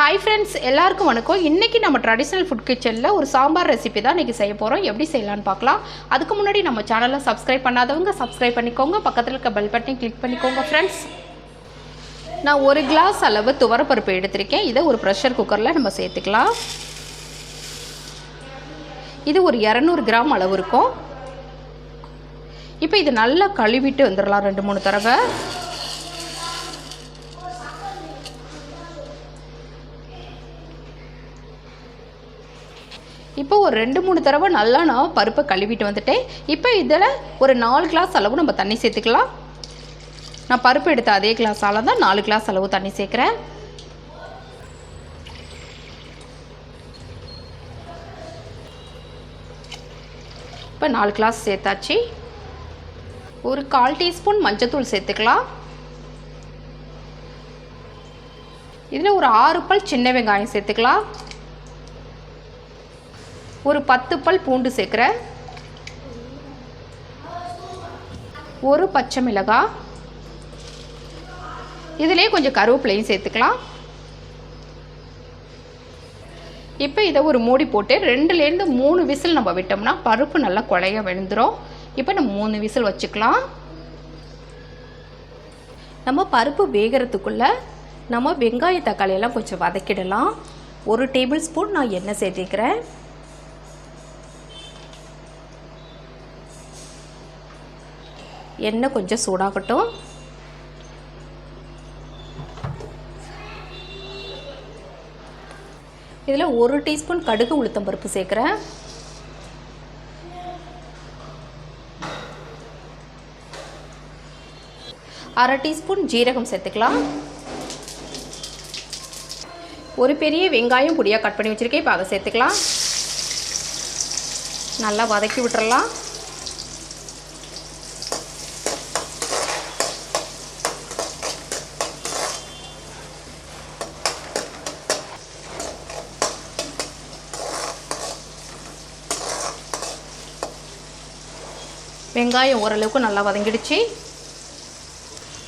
Hi friends எல்லாருக்கும் வணக்கம். இன்றைக்கி நம்ம ட்ரெடிஷ்னல் ஃபுட் கிச்சனில் ஒரு சாம்பார் ரெசிபி தான் இன்றைக்கி செய்ய போகிறோம் எப்படி செய்யலான்னு பார்க்கலாம். அதுக்கு முன்னாடி நம்ம சேனலை சப்ஸ்கிரைப் பண்ணாதவங்க சப்ஸ்கிரைப் பண்ணிக்கோங்க. பக்கத்தில் இருக்க பெல் பட்டனையும் கிளிக் பண்ணிக்கோங்க ஃப்ரெண்ட்ஸ் நான் ஒரு கிளாஸ் அளவு துவரப்பருப்பு எடுத்திருக்கேன். இதை ஒரு ப்ரெஷர் குக்கரில் நம்ம சேர்த்துக்கலாம். இது ஒரு இரநூறு கிராம் அளவு இருக்கும். இப்போ இது நல்லா கழுவிட்டு வந்துடலாம். ரெண்டு மூணு தடவை. இப்போ ஒரு ரெண்டு மூணு தடவை நல்லா நான் பருப்பை கழுவிட்டு வந்துட்டேன். இப்போ இதில் ஒரு நாலு கிளாஸ் அளவு நம்ம தண்ணி சேர்த்துக்கலாம். நான் பருப்பு எடுத்த அதே கிளாஸால் தான் நாலு கிளாஸ் அளவு தண்ணி சேர்க்குறேன். இப்போ நாலு கிளாஸ் சேர்த்தாச்சு. ஒரு கால் டீஸ்பூன் மஞ்சத்தூள் சேர்த்துக்கலாம். இதில் ஒரு ஆறு பல் சின்ன வெங்காயம் சேர்த்துக்கலாம். ஒரு பத்து பல் பூண்டு சேர்க்குறேன் ஒரு பச்சை மிளகாய் இதிலே கொஞ்சம் கருவேப்பிலையும் சேர்த்துக்கலாம். இப்போ இதை ஒரு மூடி போட்டு ரெண்டுலேருந்து மூணு விசில் நம்ம விட்டோம்னா பருப்பு நல்லா குழைய விழுந்துடும் இப்போ நம்ம மூணு விசில் வச்சுக்கலாம். நம்ம பருப்பு வேகிறதுக்குள்ளே நம்ம வெங்காய தக்காளியெல்லாம் கொஞ்சம் வதக்கிடலாம். ஒரு டேபிள் ஸ்பூன் நான் எண்ணெய் சேர்த்துக்கிறேன். எண்ணெய் கொஞ்சம் சூடாகட்டும். இதில் ஒரு டீஸ்பூன் கடுகு உளுத்தம் பருப்பு சேர்க்குறேன். அரை டீஸ்பூன் ஜீரகம் சேர்த்துக்கலாம். ஒரு பெரிய வெங்காயம் பொடியாக கட் பண்ணி வச்சுருக்கேன். இப்போ அதை சேர்த்துக்கலாம். நல்லா வதக்கி விட்டுறலாம். வெங்காயம் ஓரளவுக்கு நல்லா வதங்கிடுச்சு.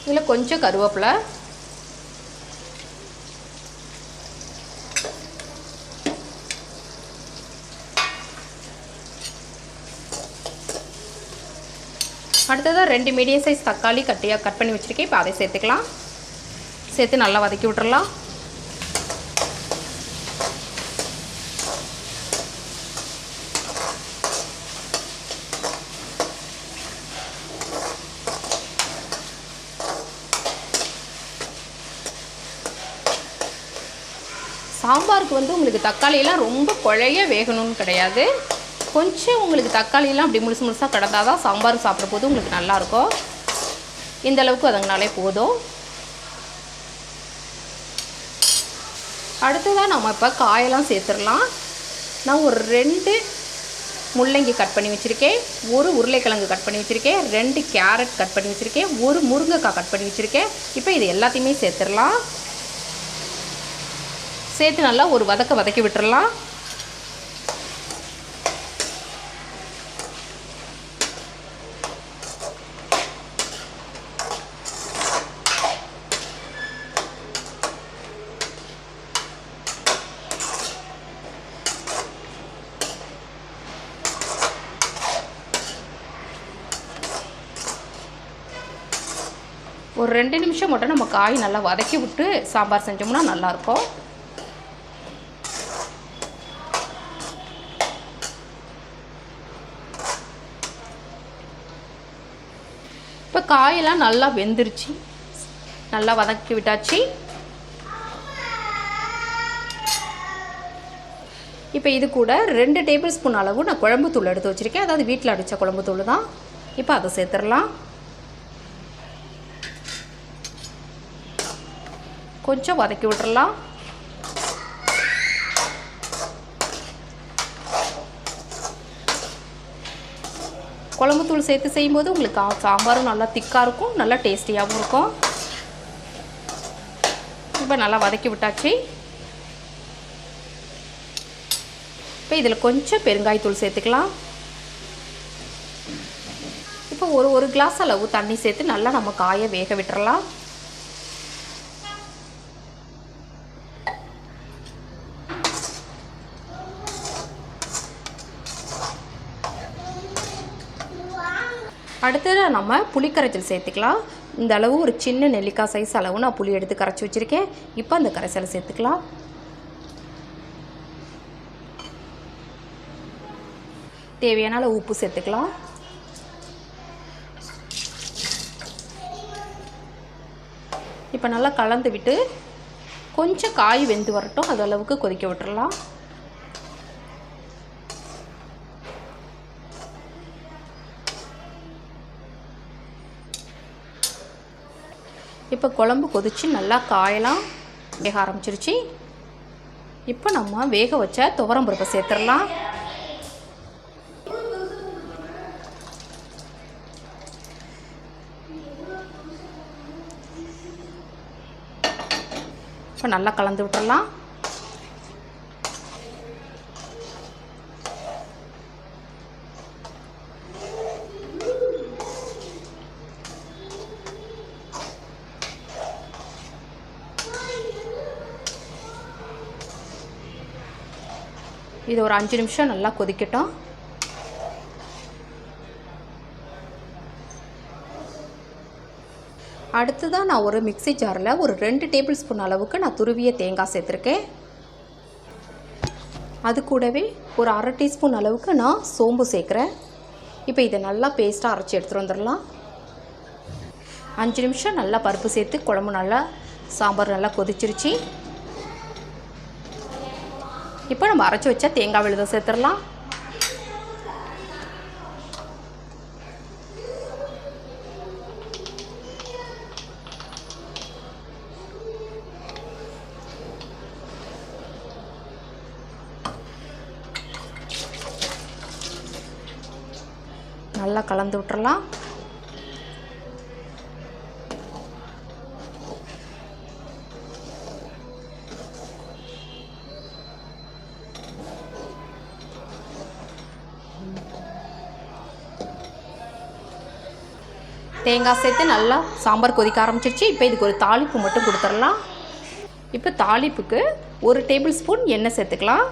இதில் கொஞ்சம் கருவேப்பிலை. அடுத்ததாக ரெண்டு மீடியம் சைஸ் தக்காளி கட்டியாக கட் பண்ணி வச்சுருக்கேன். இப்போ அதை சேர்த்துக்கலாம். சேர்த்து நல்லா வதக்கி விட்டுறலாம். சாம்பாருக்கு வந்து உங்களுக்கு தக்காளியெல்லாம் ரொம்ப குழைய வேகணும்னு கிடையாது. கொஞ்சம் உங்களுக்கு தக்காளியெல்லாம் அப்படி முழுசு முழுசாக கிடந்தால் தான் சாம்பார் சாப்பிட்ற போது உங்களுக்கு நல்லாயிருக்கும். இந்த அளவுக்கு அதுங்கனாலே போதும். அடுத்ததாக நம்ம இப்போ காயெல்லாம் சேர்த்துடலாம். நான் ஒரு ரெண்டு முள்ளங்கி கட் பண்ணி வச்சுருக்கேன். ஒரு உருளைக்கிழங்கு கட் பண்ணி வச்சுருக்கேன். ரெண்டு கேரட் கட் பண்ணி வச்சுருக்கேன். ஒரு முருங்கைக்காய் கட் பண்ணி வச்சுருக்கேன். இப்போ இது எல்லாத்தையுமே சேர்த்துடலாம். சேர்த்து நல்லா ஒரு வதக்க வதக்கி விட்டுறலாம். ஒரு ரெண்டு நிமிஷம் மட்டும் நம்ம காய் நல்லா வதக்கி விட்டு சாம்பார் செஞ்சோம்னா நல்லாயிருக்கும். காயெல்லாம் நல்லா வெந்துருச்சு. நல்லா வதக்கி விட்டாச்சு. இப்போ இது கூட ரெண்டு டேபிள் ஸ்பூன் அளவு நான் குழம்பு தூள் எடுத்து வச்சுருக்கேன். அதாவது வீட்டில் அடித்த குழம்பு தூள் தான். இப்போ அதை சேர்த்துடலாம். கொஞ்சம் வதக்கி விட்டுறலாம். குழம்பு தூள் சேர்த்து செய்யும்போது உங்களுக்கு சாம்பாரும் நல்லா திக்காக இருக்கும் நல்லா டேஸ்டியாகவும் இருக்கும். இப்போ நல்லா வதக்கி விட்டாச்சு. இப்போ இதில் கொஞ்சம் பெருங்காயத்தூள் சேர்த்துக்கலாம். இப்போ ஒரு ஒரு கிளாஸ் அளவு தண்ணி சேர்த்து நல்லா நம்ம காயை வேக விட்டுறலாம். அடுத்தது நம்ம புளிக்கரைச்சல் சேர்த்துக்கலாம். இந்த அளவு ஒரு சின்ன நெல்லிக்காய் சைஸ் அளவு நான் புளி எடுத்து கரைச்சி வச்சுருக்கேன். இப்போ அந்த கரைசலை சேர்த்துக்கலாம். தேவையான அளவு உப்பு சேர்த்துக்கலாம். இப்போ நல்லா கலந்து விட்டு கொஞ்சம் காய் வெந்து வரட்டும். அது அளவுக்கு கொதிக்க விட்டுறலாம். இப்போ குழம்பு கொதித்து நல்லா காயலாம் வேக ஆரம்பிச்சிருச்சு. இப்போ நம்ம வேக வச்ச துவரம் பருப்பை சேர்த்துடலாம். இப்போ நல்லா கலந்து விட்டுறலாம் இது ஒரு அஞ்சு நிமிஷம் நல்லா கொதிக்கட்டும். அடுத்ததாக நான் ஒரு மிக்ஸி ஜாரில் ஒரு ரெண்டு டேபிள் ஸ்பூன் அளவுக்கு நான் துருவிய தேங்காய் சேர்த்துருக்கேன். அது கூடவே ஒரு அரை டீஸ்பூன் அளவுக்கு நான் சோம்பு சேர்க்குறேன். இப்போ இதை நல்லா பேஸ்ட்டாக அரைச்சி எடுத்துகிட்டு வந்துடலாம். அஞ்சு நிமிஷம் நல்லா பருப்பு சேர்த்து குழம்பு நல்லா சாம்பார் நல்லா கொதிச்சிருச்சு. இப்போ நம்ம அரைச்சி வச்சா தேங்காய் விழுதை சேர்த்துடலாம். நல்லா கலந்து விட்டுறலாம். தேங்காய் சேர்த்து நல்லா சாம்பார் கொதிக்க ஆரம்பிச்சிருச்சு. இப்போ இதுக்கு ஒரு தாளிப்பு மட்டும் கொடுத்துடலாம். இப்போ தாளிப்புக்கு ஒரு டேபிள் ஸ்பூன் எண்ணெய் சேர்த்துக்கலாம்.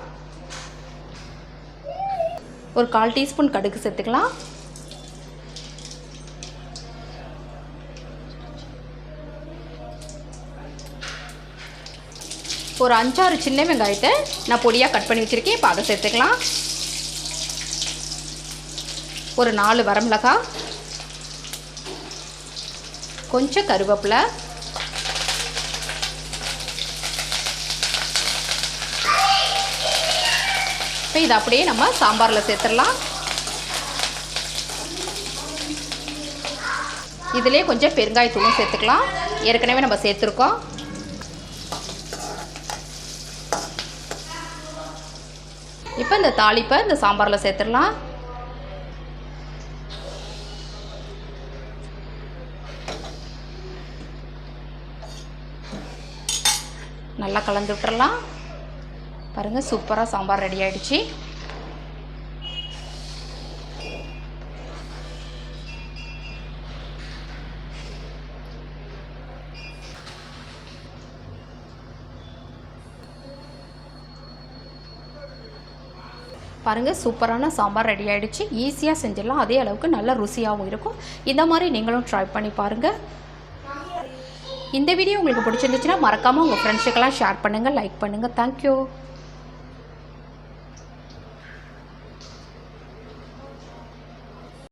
ஒரு கால் டீஸ்பூன் கடுகு சேர்த்துக்கலாம். ஒரு அஞ்சாறு சின்ன வெங்காயத்தை நான் பொடியாக கட் பண்ணி வச்சுருக்கேன். இப்போ அதை சேர்த்துக்கலாம். ஒரு நாலு வரமிளகாய். கொஞ்சம் கருவேப்பிலை. இப்போ இதை அப்படியே நம்ம சாம்பாரில் சேர்த்துடலாம். இதிலே கொஞ்சம் பெருங்காயத்தூளும் சேர்த்துக்கலாம். ஏற்கனவே நம்ம சேர்த்துருக்கோம். இப்போ இந்த தாளிப்பை இந்த சாம்பாரில் சேர்த்துடலாம். நல்லா கலந்து விட்டுறலாம். பாருங்கள் சூப்பராக சாம்பார் ரெடி ஆயிடுச்சு. பாருங்கள் சூப்பரான சாம்பார் ரெடி ஆயிடுச்சு. ஈஸியாக செஞ்சிடலாம். அதே அளவுக்கு நல்ல ருசியாகவும் இருக்கும். இந்த மாதிரி நீங்களும் ட்ரை பண்ணி பாருங்கள் இந்த வீடியோ உங்களுக்கு பிடிச்சிருந்துச்சுன்னா மறக்காமல் உங்கள் ஃப்ரெண்ட்ஸுக்கெல்லாம் ஷேர் பண்ணுங்கள் லைக் பண்ணுங்கள் தேங்க்யூ